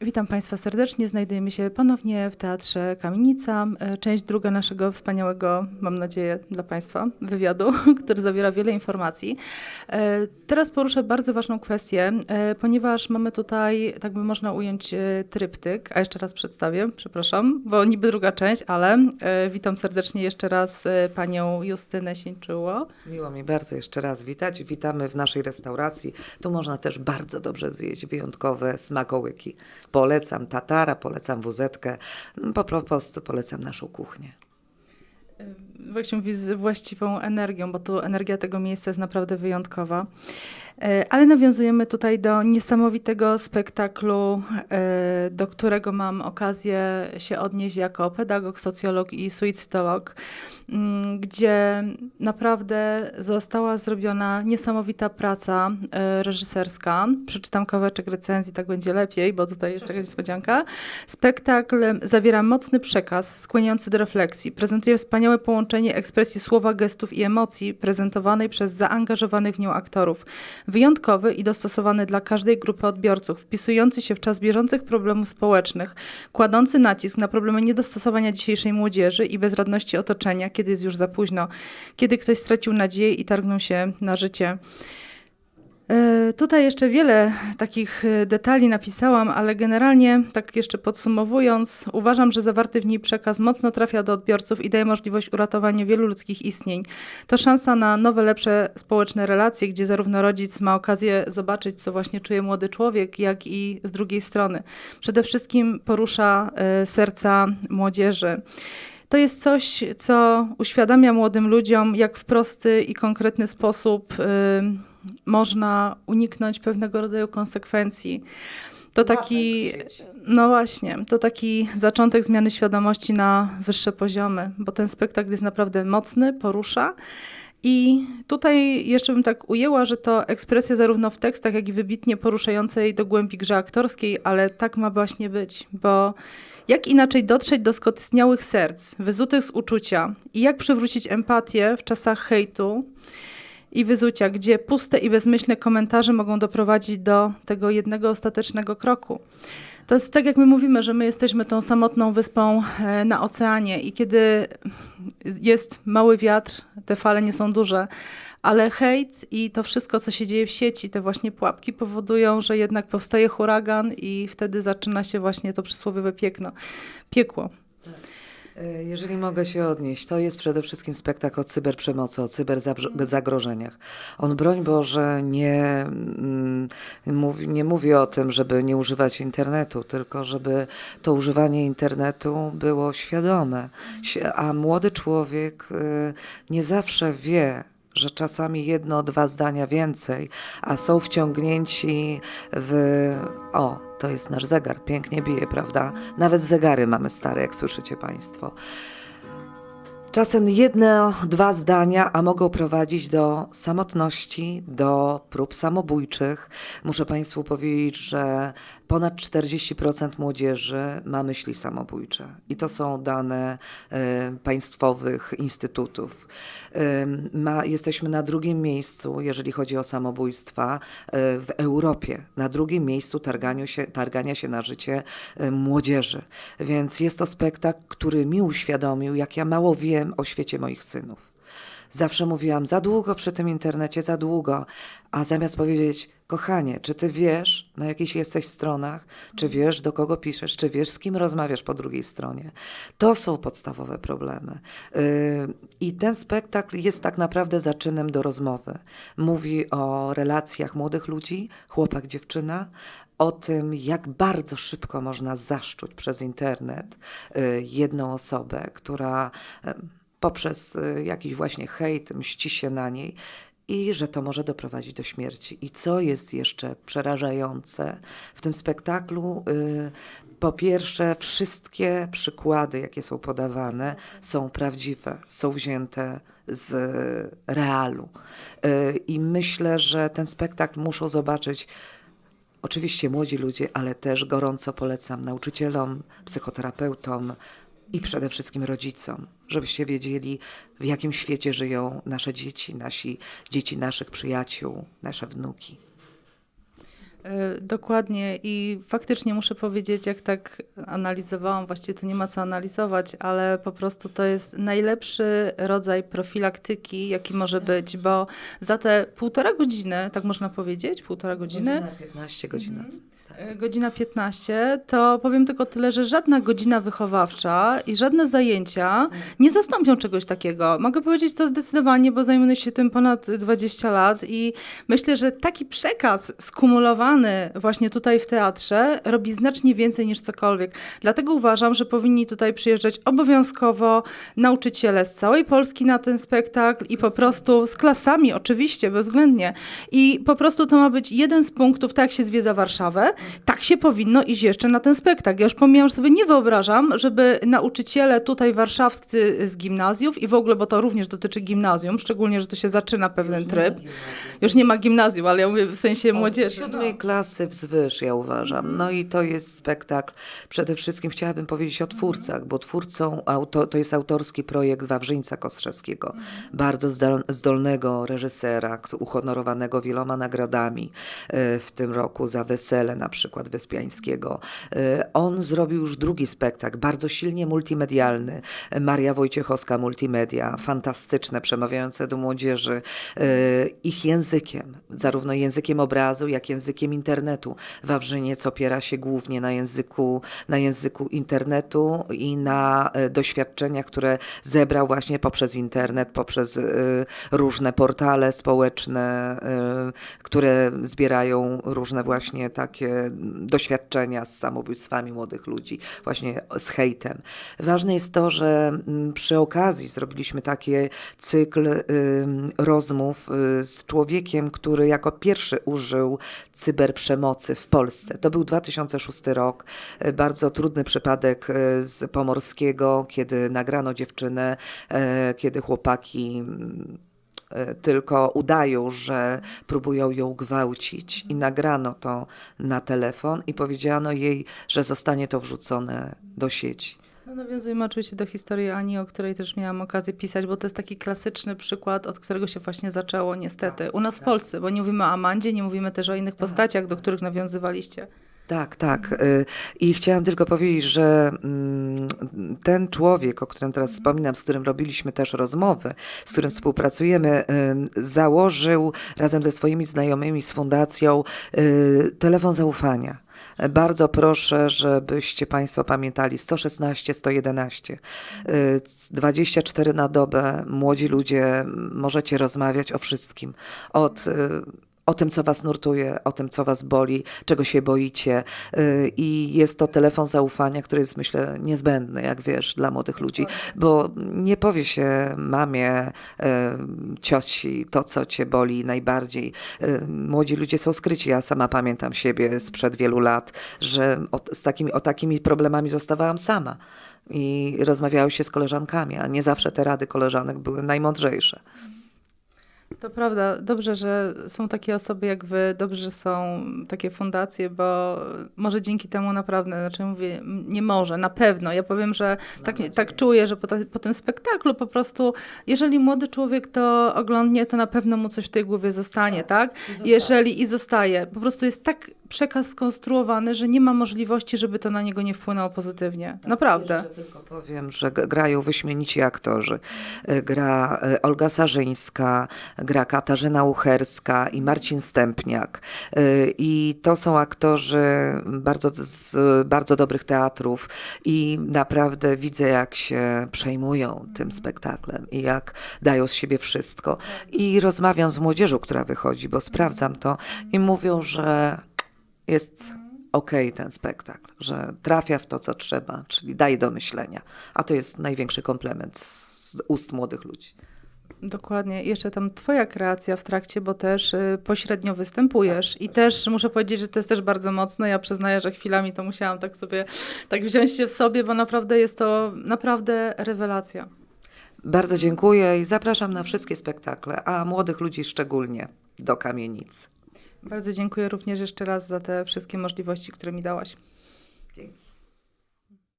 Witam Państwa serdecznie. Znajdujemy się ponownie w Teatrze Kamienica. E, Część druga naszego wspaniałego, mam nadzieję, dla Państwa wywiadu, który zawiera wiele informacji. E, Teraz poruszę bardzo ważną kwestię, e, ponieważ mamy tutaj, tak by można ująć, tryptyk. A jeszcze raz przedstawię, przepraszam, bo niby druga część, ale witam serdecznie jeszcze raz Panią Justynę Sieńczyło. Miło mi bardzo jeszcze raz witać. Witamy w naszej restauracji. Tu można też bardzo dobrze zjeść wyjątkowe smakołyki. Polecam tatara, polecam wuzetkę, po po prostu polecam naszą kuchnię. Właśnie mówi z właściwą energią, bo tu energia tego miejsca jest naprawdę wyjątkowa. E, Ale nawiązujemy tutaj do niesamowitego spektaklu, e, do którego mam okazję się odnieść jako pedagog, socjolog i suicydolog, mm, gdzie naprawdę została zrobiona niesamowita praca e, reżyserska. Przeczytam kawałeczek recenzji, tak będzie lepiej, bo tutaj jest taka niespodzianka. Spektakl zawiera mocny przekaz skłaniający do refleksji. Prezentuje wspaniałe połączenie ekspresji słowa, gestów i emocji prezentowanej przez zaangażowanych w nią aktorów. Wyjątkowy i dostosowany dla każdej grupy odbiorców, wpisujący się w czas bieżących problemów społecznych, kładący nacisk na problemy niedostosowania dzisiejszej młodzieży i bezradności otoczenia, kiedy jest już za późno, kiedy ktoś stracił nadzieję i targnął się na życie. E, Tutaj jeszcze wiele takich e, detali napisałam, ale generalnie, tak jeszcze podsumowując, uważam, że zawarty w niej przekaz mocno trafia do odbiorców i daje możliwość uratowania wielu ludzkich istnień. To szansa na nowe, lepsze społeczne relacje, gdzie zarówno rodzic ma okazję zobaczyć, co właśnie czuje młody człowiek, jak i z drugiej strony. Przede wszystkim porusza e, serca młodzieży. To jest coś, co uświadamia młodym ludziom, jak w prosty i konkretny sposób y, można uniknąć pewnego rodzaju konsekwencji. To taki, no właśnie, to taki zaczątek zmiany świadomości na wyższe poziomy, bo ten spektakl jest naprawdę mocny, porusza. I tutaj jeszcze bym tak ujęła, że to ekspresja zarówno w tekstach, jak i wybitnie poruszającej do głębi grze aktorskiej, ale tak ma właśnie być, bo jak inaczej dotrzeć do skostniałych serc, wyzutych z uczucia i jak przywrócić empatię w czasach hejtu i wyzucia, gdzie puste i bezmyślne komentarze mogą doprowadzić do tego jednego ostatecznego kroku. To jest tak, jak my mówimy, że my jesteśmy tą samotną wyspą e, na oceanie i kiedy jest mały wiatr, te fale nie są duże, ale hejt i to wszystko, co się dzieje w sieci, te właśnie pułapki powodują, że jednak powstaje huragan i wtedy zaczyna się właśnie to przysłowiowe piekno, piekło. E, Jeżeli mogę się odnieść, to jest przede wszystkim spektakl o cyberprzemocy, o cyberzagrożeniach. On, broń Boże, nie, mm, mówi, nie mówi o tym, żeby nie używać internetu, tylko żeby to używanie internetu było świadome. Si- A młody człowiek y, nie zawsze wie, że czasami jedno, dwa zdania więcej, a są wciągnięci w. O, to jest nasz zegar, pięknie bije, prawda? Nawet zegary mamy stare, jak słyszycie Państwo. Czasem jedno, dwa zdania, a mogą prowadzić do samotności, do prób samobójczych. Muszę Państwu powiedzieć, że ponad 40% młodzieży ma myśli samobójcze. I to są dane e, państwowych instytutów. E, ma, jesteśmy na drugim miejscu, jeżeli chodzi o samobójstwa e, w Europie. Na drugim miejscu się, targania się na życie e, młodzieży. Więc jest to spektakl, który mi uświadomił, jak ja mało wiem o świecie moich synów. Zawsze mówiłam za długo przy tym internecie, za długo, a zamiast powiedzieć, kochanie, czy ty wiesz, na jakichś jesteś stronach, czy wiesz, do kogo piszesz, czy wiesz, z kim rozmawiasz po drugiej stronie. To są podstawowe problemy. Yy, I ten spektakl jest tak naprawdę zaczynem do rozmowy. Mówi o relacjach młodych ludzi, chłopak, dziewczyna, o tym, jak bardzo szybko można zaszczuć przez internet y, jedną osobę, która y, poprzez y, jakiś właśnie hejt mści się na niej i że to może doprowadzić do śmierci. I co jest jeszcze przerażające w tym spektaklu? Po pierwsze, wszystkie przykłady, jakie są podawane, są prawdziwe, są wzięte z realu. I myślę, że ten spektakl muszą zobaczyć Oczywiście młodzi ludzie, ale też gorąco polecam nauczycielom, psychoterapeutom i przede wszystkim rodzicom, żebyście wiedzieli, w jakim świecie żyją nasze dzieci, nasi dzieci naszych przyjaciół, nasze wnuki. E, Dokładnie i faktycznie muszę powiedzieć, jak tak analizowałam, właściwie tu nie ma co analizować, ale po prostu to jest najlepszy rodzaj profilaktyki, jaki może być, bo za te półtora godziny, tak można powiedzieć, półtora godziny, Godzina 15 godzina. E, Godzina 15, to powiem tylko tyle, że żadna godzina wychowawcza i żadne zajęcia nie zastąpią czegoś takiego. Mogę powiedzieć to zdecydowanie, bo zajmuję się tym ponad 20 lat i myślę, że taki przekaz skumulowany właśnie tutaj w teatrze robi znacznie więcej niż cokolwiek. Dlatego uważam, że powinni tutaj przyjeżdżać obowiązkowo nauczyciele z całej Polski na ten spektakl i po prostu z klasami, oczywiście, bezwzględnie. I po prostu to ma być jeden z punktów, tak jak się zwiedza Warszawę, tak się powinno iść jeszcze na ten spektakl. Ja już pomijam, że sobie nie wyobrażam, żeby nauczyciele tutaj warszawscy z gimnazjów i w ogóle, bo to również dotyczy gimnazjum, szczególnie, że tu się zaczyna pewien tryb. Już nie ma gimnazjum, ale ja mówię w sensie młodzieży. Od siódmej klasy wzwyż, ja uważam. No i to jest spektakl. Przede wszystkim chciałabym powiedzieć o twórcach, bo twórcą auto, to jest autorski projekt Wawrzyńca Kostrzewskiego. Bardzo zdol, zdolnego reżysera, uhonorowanego wieloma nagrodami e, w tym roku za Wesele na przykład Wyspiańskiego. E, On zrobił już drugi spektakl, bardzo silnie multimedialny. Maria Wojciechowska Multimedia, fantastyczne, przemawiające do młodzieży e, ich językiem, zarówno językiem obrazu, jak językiem internetu. Wawrzyniec opiera się głównie na języku, na języku internetu i na e, doświadczeniach, które zebrał właśnie poprzez internet, poprzez e, różne portale społeczne, e, które zbierają różne właśnie takie doświadczenia z samobójstwami młodych ludzi, właśnie z hejtem. Ważne jest to, że mm, przy okazji zrobiliśmy taki cykl rozmów y, z człowiekiem, który jako pierwszy użył cyberprzemocy w Polsce. To był 2006 rok, y, bardzo trudny przypadek y, z Pomorskiego, kiedy nagrano dziewczynę, e, kiedy chłopaki e, tylko udają, że próbują ją gwałcić i nagrano to na telefon i powiedziano jej, że zostanie to wrzucone do sieci. No, nawiązujemy oczywiście do historii Ani, o której też miałam okazję pisać, bo to jest taki klasyczny przykład, od którego się właśnie zaczęło niestety. U nas w Polsce, bo nie mówimy o Amandzie, nie mówimy też o innych postaciach, do których nawiązywaliście. Tak, tak. Y, I chciałam tylko powiedzieć, że mm, ten człowiek, o którym teraz wspominam, z którym robiliśmy też rozmowy, z którym współpracujemy, y, założył razem ze swoimi znajomymi z fundacją y, telefon zaufania. Bardzo proszę, żebyście Państwo pamiętali 116, 111. y, 24 na dobę. Młodzi ludzie, możecie rozmawiać o wszystkim. Od y, o tym, co was nurtuje, o tym, co was boli, czego się boicie. Y, I jest to telefon zaufania, który jest, myślę, niezbędny, jak wiesz, dla młodych ludzi, bo nie powie się mamie, y, cioci to, co cię boli najbardziej. Y, Młodzi ludzie są skryci. Ja sama pamiętam siebie sprzed wielu lat, że z takimi, o takimi problemami zostawałam sama. I rozmawiały się z koleżankami, a nie zawsze te rady koleżanek były najmądrzejsze. To prawda, dobrze, że są takie osoby jak wy, dobrze, że są takie fundacje, bo może dzięki temu naprawdę, znaczy mówię, nie może, na pewno. Ja powiem, że tak, tak czuję, że po, po tym spektaklu po prostu, jeżeli młody człowiek to oglądnie, to na pewno mu coś w tej głowie zostanie, tak? Jeżeli i zostaje. Po prostu jest tak przekaz skonstruowany, że nie ma możliwości, żeby to na niego nie wpłynęło pozytywnie. Naprawdę. Jeszcze tylko powiem, że grają wyśmienici aktorzy. Y, Gra y, Olga Sarzyńska, gra Katarzyna Ucherska i Marcin Stępniak. Y, I to są aktorzy bardzo, z bardzo dobrych teatrów i naprawdę widzę, jak się przejmują tym spektaklem i jak dają z siebie wszystko. I rozmawiam z młodzieżą, która wychodzi, bo sprawdzam to i mówią, że jest okej ten spektakl, że trafia w to, co trzeba, czyli daje do myślenia. A to jest największy komplement z ust młodych ludzi. Dokładnie. Jeszcze tam twoja kreacja w trakcie, bo też y, pośrednio występujesz i też muszę powiedzieć, że to jest też bardzo mocne. Ja przyznaję, że chwilami to musiałam tak sobie, tak wziąć się w sobie, bo naprawdę jest to naprawdę rewelacja. Bardzo dziękuję i zapraszam na wszystkie spektakle, a młodych ludzi szczególnie do kamienic. Bardzo dziękuję również jeszcze raz za te wszystkie możliwości, które mi dałaś. Dzięki.